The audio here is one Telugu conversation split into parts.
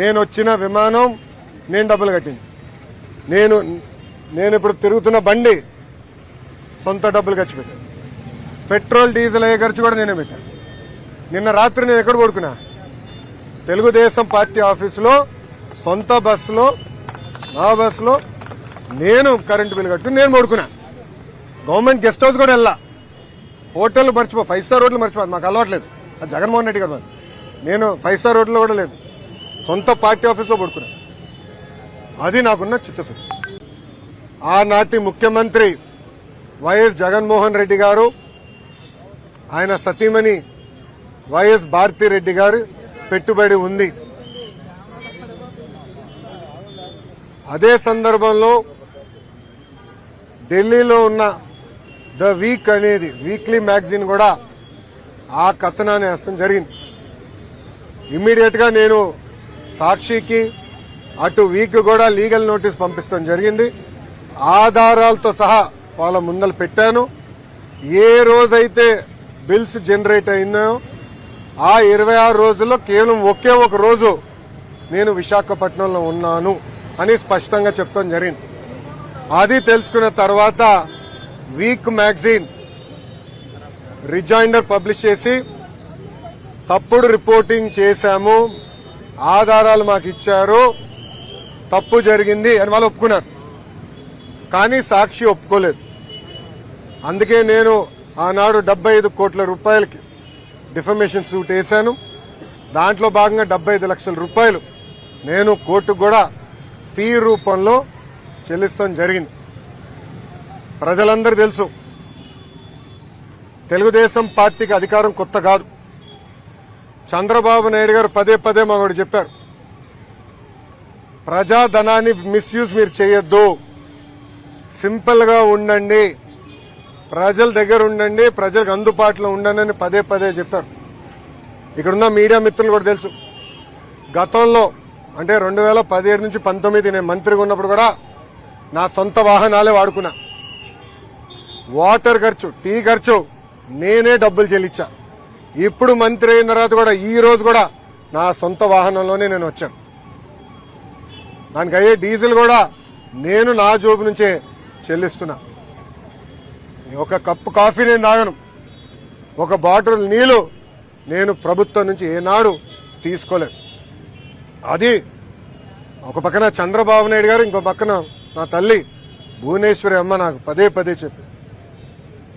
నేను వచ్చిన విమానం నేను డబ్బులు కట్టింది. నేను నేను ఇప్పుడు తిరుగుతున్న బండి సొంత డబ్బులు ఖర్చు పెట్టాను పెట్రోల్ డీజిల్ అయ్యే ఖర్చు కూడా నేనే పెట్టాను నిన్న రాత్రి నేను ఎక్కడ పడుకున్నా? తెలుగుదేశం పార్టీ ఆఫీసులో సొంత బస్సులో నా బస్సులో నేను కరెంటు బిల్లు కట్టుకుని నేను పడుకున్నా. గవర్నమెంట్ గెస్ట్ హౌస్ కూడా వెళ్ళా. హోటల్ మర్చిపో ఫైవ్ స్టార్ హోటల్ మర్చిపోదు మాకు అలవాట్లేదు అది జగన్మోహన్ రెడ్డి గారు నేను ఫైవ్ స్టార్ హోటల్లో కూడా లేదు. సొంత పార్టీ ఆఫీస్లో పడుకున్నాను అది నాకున్న చిత్తశుద్ధి. ఆనాటి ముఖ్యమంత్రి వైఎస్ జగన్మోహన్ రెడ్డి గారు ఆయన సతీమణి వైఎస్ భారతిరెడ్డి గారు పెట్టుబడి ఉంది. అదే సందర్భంలో ఢిల్లీలో ఉన్న ద వీక్ అనేది వీక్లీ మ్యాగజైన్ కూడా ఆ కథనాన్ని వేస్తాం జరిగింది. ఇమ్మీడియట్గా నేను సాక్షికి అటు వీక్ కూడా లీగల్ నోటీస్ పంపిస్తాం జరిగింది. ఆధారాలతో సహా వాళ్ళ ముందర పెట్టాను. ఏ రోజైతే బిల్స్ జనరేట్ అయినాయో ఆ ఇరవై ఆరు రోజుల్లో కేవలం ఒకే ఒక రోజు నేను విశాఖపట్నంలో ఉన్నాను అని స్పష్టంగా చెప్తాం జరిగింది. అది తెలుసుకున్న తర్వాత వీక్ మ్యాగజైన్ రిజైండర్ పబ్లిష్ చేసి తప్పుడు రిపోర్టింగ్ చేశాము. ఆధారాలు మాకు ఇచ్చారు. తప్పు జరిగింది అని వాళ్ళు ఒప్పుకున్నారు. కానీ సాక్షి ఒప్పుకోలేదు. అందుకే నేను ఆనాడు డెబ్బై ఐదు కోట్ల రూపాయలకి డిఫమేషన్ సూట్ వేశాను. దాంట్లో భాగంగా డెబ్బై ఐదు లక్షల రూపాయలు నేను కోర్టు కూడా ఫీ రూపంలో చెల్లిస్తాం జరిగింది. ప్రజలందరూ తెలుసు. తెలుగుదేశం పార్టీకి అధికారం కొత్త కాదు. చంద్రబాబు నాయుడు గారు పదే పదే మాకు చెప్పారు. ప్రజాధనాన్ని మిస్యూజ్ మీరు చేయొద్దు. సింపుల్గా ఉండండి. ప్రజల దగ్గర ఉండండి ప్రజలకు అందుబాటులో ఉండండి అని పదే పదే చెప్పారు. ఇక్కడున్న మీడియా మిత్రులు కూడా తెలుసు. గతంలో అంటే రెండు వేల పదిహేడు నుంచి పంతొమ్మిది నేను మంత్రిగా ఉన్నప్పుడు కూడా నా సొంత వాహనాలే వాడుకున్నా. వాటర్ ఖర్చు టీ ఖర్చు నేనే డబ్బులు చెల్లించా. ఇప్పుడు మంత్రి అయిన తర్వాత కూడా ఈ రోజు కూడా నా సొంత వాహనంలోనే నేను వచ్చాను. దానికి అయ్యే డీజిల్ కూడా నేను నా జోబు నుంచే చెల్లిస్తున్నా. ఒక కప్పు కాఫీ నేను తాగను. ఒక బాటిల్ నీళ్ళు నేను ప్రభుత్వం నుంచి ఏనాడు తీసుకోలేదు. అది ఒక పక్కన చంద్రబాబు నాయుడు గారు ఇంకో పక్కన నా తల్లి భువనేశ్వరి అమ్మ నాకు పదే పదే చెప్పి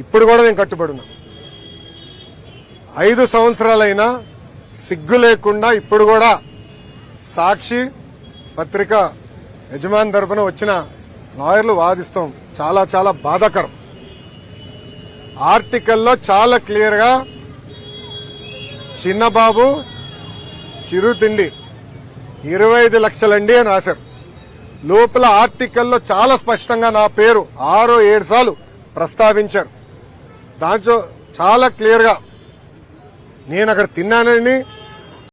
ఇప్పుడు కూడా నేను కట్టుబడున్నాను ఐదు సంవత్సరాలైనా సిగ్గు లేకుండా ఇప్పుడు కూడా సాక్షి పత్రిక యజమాని తరపున వచ్చిన లాయర్లు వాదిస్తాం. చాలా చాలా బాధాకరం. ఆర్టికల్లో చాలా క్లియర్గా చిన్నబాబు చిరు తిండి ఇరవై ఐదు లక్షలండి అని రాశారు. లోపల ఆర్టికల్లో చాలా స్పష్టంగా నా పేరు ఆరో ఏడు సార్లు ప్రస్తావించారు. దాంట్లో చాలా క్లియర్గా నేను అక్కడ తిన్నానని